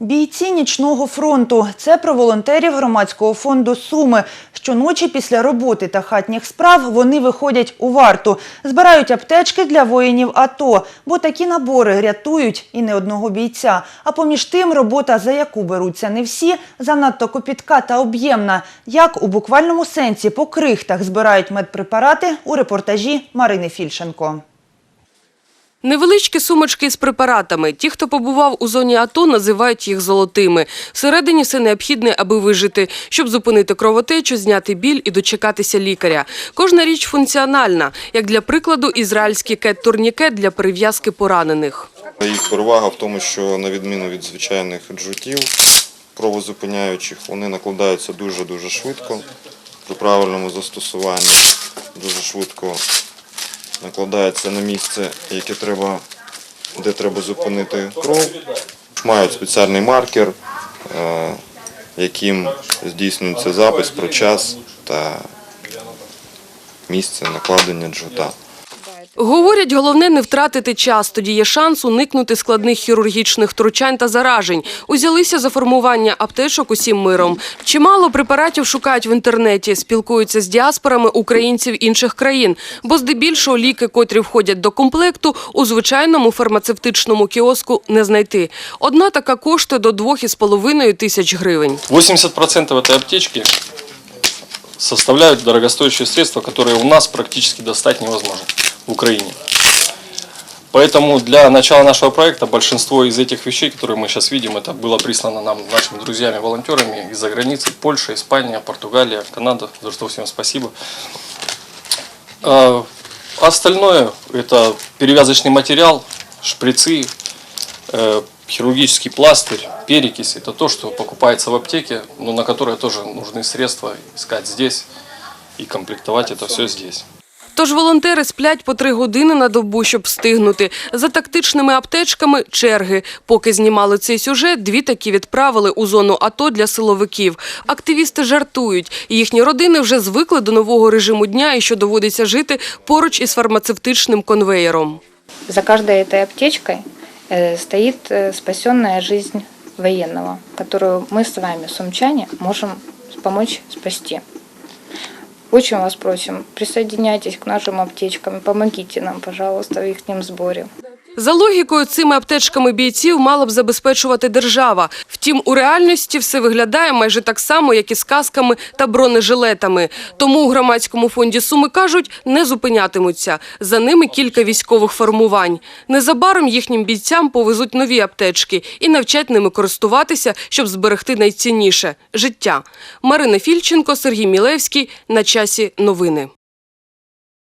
Бійці нічного фронту це про волонтерів громадського фонду Суми. Щоночі після роботи та хатніх справ вони виходять у варту, збирають аптечки для воїнів АТО, бо такі набори рятують і не одного бійця. А поміж тим, робота, за яку беруться не всі, занадто копітка та об'ємна. Як у буквальному сенсі по крихтах збирають медпрепарати у репортажі Марини Фільшенко. Невеличкі сумочки з препаратами. Ті, хто побував у зоні АТО, називають їх золотими. Всередині все необхідне, аби вижити, щоб зупинити кровотечу, зняти біль і дочекатися лікаря. Кожна річ функціональна, як для прикладу, ізраїльський кет-турнікет для перев'язки поранених. Їх перевага в тому, що на відміну від звичайних джутів, кровозупиняючих, вони накладаються дуже-дуже швидко при правильному застосуванні. Дуже швидко накладається на місце, яке треба, де треба зупинити кров. Мають спеціальний маркер, е, яким здійснюється запис про час та місце накладення джута. Говорять, головне не втратити час, тоді є шанс уникнути складних хірургічних втручань та заражень. Узялися за формування аптечок усім миром. Чимало препаратів шукають в інтернеті, спілкуються з діаспорами українців інших країн, бо здебільшого ліки, котрі входять до комплекту, у звичайному фармацевтичному кіоску не знайти. Одна така коштує до 2,5 тисяч гривень. 80% этой аптечки составляют дорогостоящие средства, которые у нас практически достать невозможно в Украине. Поэтому для начала нашего проекта большинство из этих вещей, которые мы сейчас видим, это было прислано нам нашими друзьями-волонтерами из-за границы, Польша, Испания, Португалия, Канада, за что всем спасибо. А Остальное это перевязочный материал, шприцы, э, хирургический пластырь, перекись. Это то, что покупается в аптеке, но на которое тоже нужны средства искать здесь и комплектовать это все здесь. Тож волонтери сплять по три години на добу, щоб встигнути. За тактичними аптечками – черги. Поки знімали цей сюжет, дві такі відправили у зону АТО для силовиків. Активісти жартують. Їхні родини вже звикли до нового режиму дня і що доводиться жити поруч із фармацевтичним конвеєром. За каждой этой аптечкой э, стоит э, спасенная жизнь военного, которую мы с вами, сумчане, можем помочь спасти. Очень вас просим, присоединяйтесь к нашим аптечкам помогите нам, пожалуйста, в их сборе. За логікою, цими аптечками бійців мала б забезпечувати держава. Втім, у реальності все виглядає майже так само, як і з касками та бронежилетами. Тому у громадському фонді Суми кажуть, не зупинятимуться. За ними кілька військових формувань. Незабаром їхнім бійцям повезуть нові аптечки і навчать ними користуватися, щоб зберегти найцінніше – життя. Марина Фільченко, Сергій Мілевський. На часі новини.